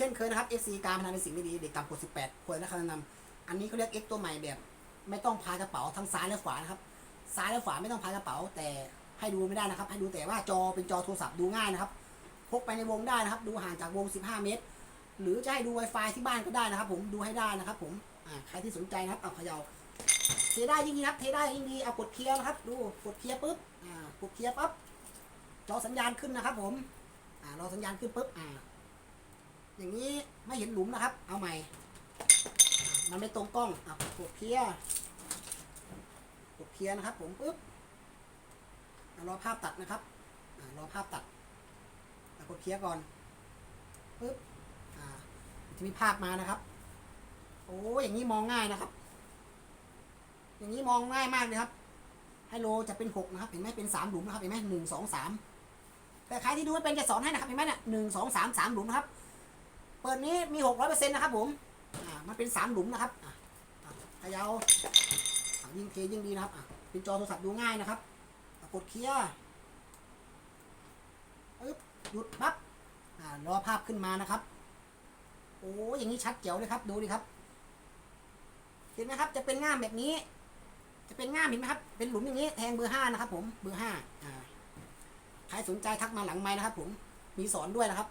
ช่นเคยนะครับ FC การพนันเป็นสิ่งไม่ดีเด็กต่ำกว่า18 ควรได้คำแนะนำอันนี้เขาเรียก X ตัวใหม่แบบ ไม่ต้องพายกระเป๋าทั้งซ้ายและขวานะครับซ้ายและขวาไม่ต้องพายกระเป๋า แต่ให้ดูไม่ได้นะครับ ให้ดูแต่ว่าจอเป็นจอโทรศัพท์ดูง่ายนะครับพกไปในวงได้นะครับ ดูห่างจากวง 15 เมตร หรือจะให้ดู Wi-Fi ที่บ้านก็ได้นะครับ ผมดูให้ได้นะครับ ผมใครที่สนใจนะครับเอาเขย่าเทได้ยิ่งดีครับเทได้ยิ่งดีเอากดเคลียร์นะครับ ดูกดเคลียร์ปุ๊บกดเคลียร์ปั๊บจอสัญญาณขึ้นนะครับ ผมรอสัญญาณขึ้นปุ๊บอ่า อย่างนี้ไม่เห็นหลุมนะครับ เอาใหม่ มันไม่ตรงกล้องอะกดเคลียร์กดเคลียร์นะครับ ผมปุ๊บรอภาพตัดนะครับรอภาพตัดอ่กดเคลียร์ก่อนปุ๊บจะมีภาพมานะครับ โอ้อย่างนี้มองง่ายนะครับ อย่างนี้มองง่ายมากเลยครับไฮโลจะเป็นหกนะครับ เห็นไหมเป็นสามหลุมนะครับ เห็นไหมหนึ่งสองสามแต่ใครที่ดูไม่เป็นจะสอนให้นะครับ เห็นไหมเนี่ยหนึ่งสองสามสามหลุมนะครับ เปิดนี้มีหกร้อยเปอร์เซ็นต์นะครับผมอ่ามันเป็นสามหลุมนะครับอ่าขยาวยิ่งเคยิ่งดีนะครับอ่าเป็นจอโทรศัพท์ดูง่ายนะครับ กดเคลียร์ปึ๊บหยุดปั๊บอ่ารอภาพขึ้นมานะครับ โอ้ยอย่างนี้ชัดเจ๋วเลยครับดูดิครับ เห็นไหมครับ จะเป็นง่ามแบบนี้ จะเป็นง่ามเห็นไหมครับ เป็นหลุมอย่างนี้ แทงเบอร์ห้านะครับ ผมเบอร์ห้าอ่าใครสนใจทักมาหลังไม้นะครับ ผมมีสอนด้วยนะครับ